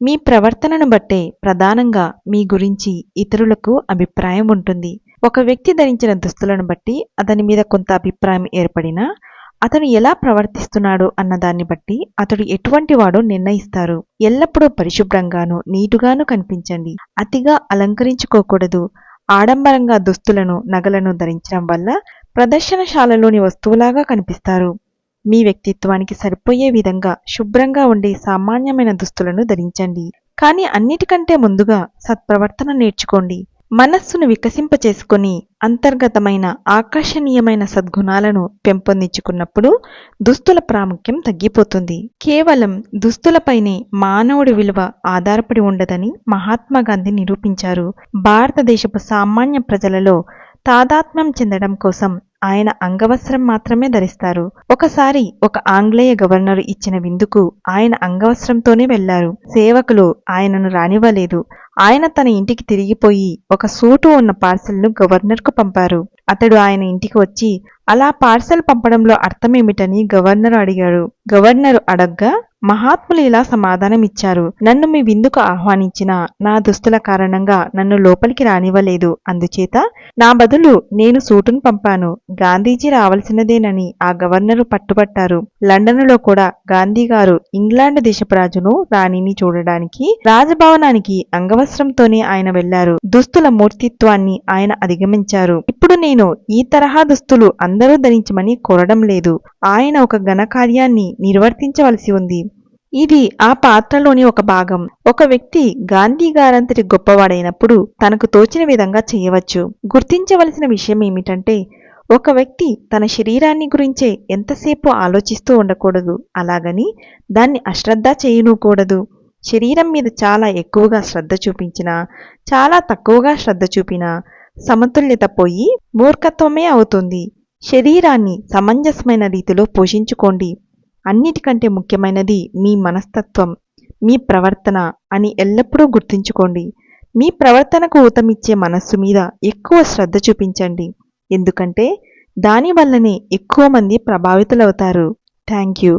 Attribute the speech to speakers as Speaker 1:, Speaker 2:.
Speaker 1: మీ ప్రవర్తనను బట్టే ప్రధానంగా మీ గురించి ఇతరులకు అభిప్రాయం ఉంటుంది. ఒక వ్యక్తి ధరించిన దుస్తులను బట్టి అతని మీద కొంత అభిప్రాయం ఏర్పడినా అతను ఎలా ప్రవర్తిస్తున్నాడు అన్న దాన్ని బట్టి అతడు ఎటువంటి వాడో నిర్ణయిస్తారు. ఎల్లప్పుడూ పరిశుభ్రంగాను నీటుగాను కనిపించండి. అతిగా అలంకరించుకోకూడదు. ఆడంబరంగా దుస్తులను నగలను ధరించడం వల్ల ప్రదర్శనశాలలోని వస్తువులాగా కనిపిస్తారు. మీ వ్యక్తిత్వానికి సరిపోయే విధంగా శుభ్రంగా ఉండే సామాన్యమైన దుస్తులను ధరించండి. కానీ అన్నిటికంటే ముందుగా సత్ప్రవర్తన నేర్చుకోండి. మనస్సును వికసింపచేసుకొని అంతర్గతమైన ఆకర్షణీయమైన సద్గుణాలను పెంపొందించుకున్నప్పుడు దుస్తుల ప్రాముఖ్యం తగ్గిపోతుంది. కేవలం దుస్తులపైనే మానవుడి విలువ ఆధారపడి ఉండదని మహాత్మా గాంధీ నిరూపించారు. భారతదేశపు సామాన్య ప్రజలలో తాదాత్మ్యం చెందడం కోసం ఆయన అంగవస్త్రం మాత్రమే ధరిస్తారు. ఒకసారి ఒక ఆంగ్లేయ గవర్నరు ఇచ్చిన విందుకు ఆయన అంగవస్త్రంతోనే వెళ్ళారు సేవకులు ఆయనను రానివ్వలేదు. ఆయన తన ఇంటికి తిరిగిపోయి ఒక సూటు ఉన్న పార్సెల్ను గవర్నర్కు పంపారు. అతడు ఆయన ఇంటికి వచ్చి అలా పార్సెల్ పంపడంలో అర్థమేమిటని గవర్నర్ అడిగాడు. గవర్నరు అడగ్గా మహాత్ములు ఇలా సమాధానమిచ్చారు. నన్ను మీ విందుకు ఆహ్వానించిన నా దుస్తుల కారణంగా నన్ను లోపలికి రానివ్వలేదు. అందుచేత నా బదులు నేను సూటును పంపాను. గాంధీజీ రావలసినదేనని ఆ గవర్నరు పట్టుబట్టారు. లండన్లో కూడా గాంధీ గారు ఇంగ్లాండ్ దేశపు రాజును రాణిని చూడడానికి రాజభవనానికి అంగవ అంగవస్త్రంతోనే ఆయన వెళ్ళారు దుస్తుల మూర్తిత్వాన్ని ఆయన అధిగమించారు. ఇప్పుడు నేను ఈ తరహా దుస్తులు అందరూ ధరించమని కోరడం లేదు. ఆయన ఒక ఘనకార్యాన్ని నిర్వర్తించవలసి ఉంది. ఇది ఆ పాత్రలోని ఒక భాగం. ఒక వ్యక్తి గాంధీ గారంతటి గొప్పవాడైనప్పుడు తనకు తోచిన విధంగా చేయవచ్చు. గుర్తించవలసిన విషయం ఏమిటంటే ఒక వ్యక్తి తన శరీరాన్ని గురించే ఎంతసేపు ఆలోచిస్తూ ఉండకూడదు. అలాగని దాన్ని అశ్రద్ధ చేయనూకూడదు. శరీరం మీద చాలా ఎక్కువగా శ్రద్ధ చూపించినా చాలా తక్కువగా శ్రద్ధ చూపినా సమతుల్యత పోయి మూర్ఖత్వమే అవుతుంది. శరీరాన్ని సమంజసమైన రీతిలో పోషించుకోండి. అన్నిటికంటే ముఖ్యమైనది మీ మనస్తత్వం మీ ప్రవర్తన అని ఎల్లప్పుడూ గుర్తుంచుకోండి. మీ ప్రవర్తనకు ఊతమిచ్చే మనస్సు మీద ఎక్కువ శ్రద్ధ చూపించండి. ఎందుకంటే దానివల్లనే ఎక్కువ మంది ప్రభావితులవుతారు. Thank you.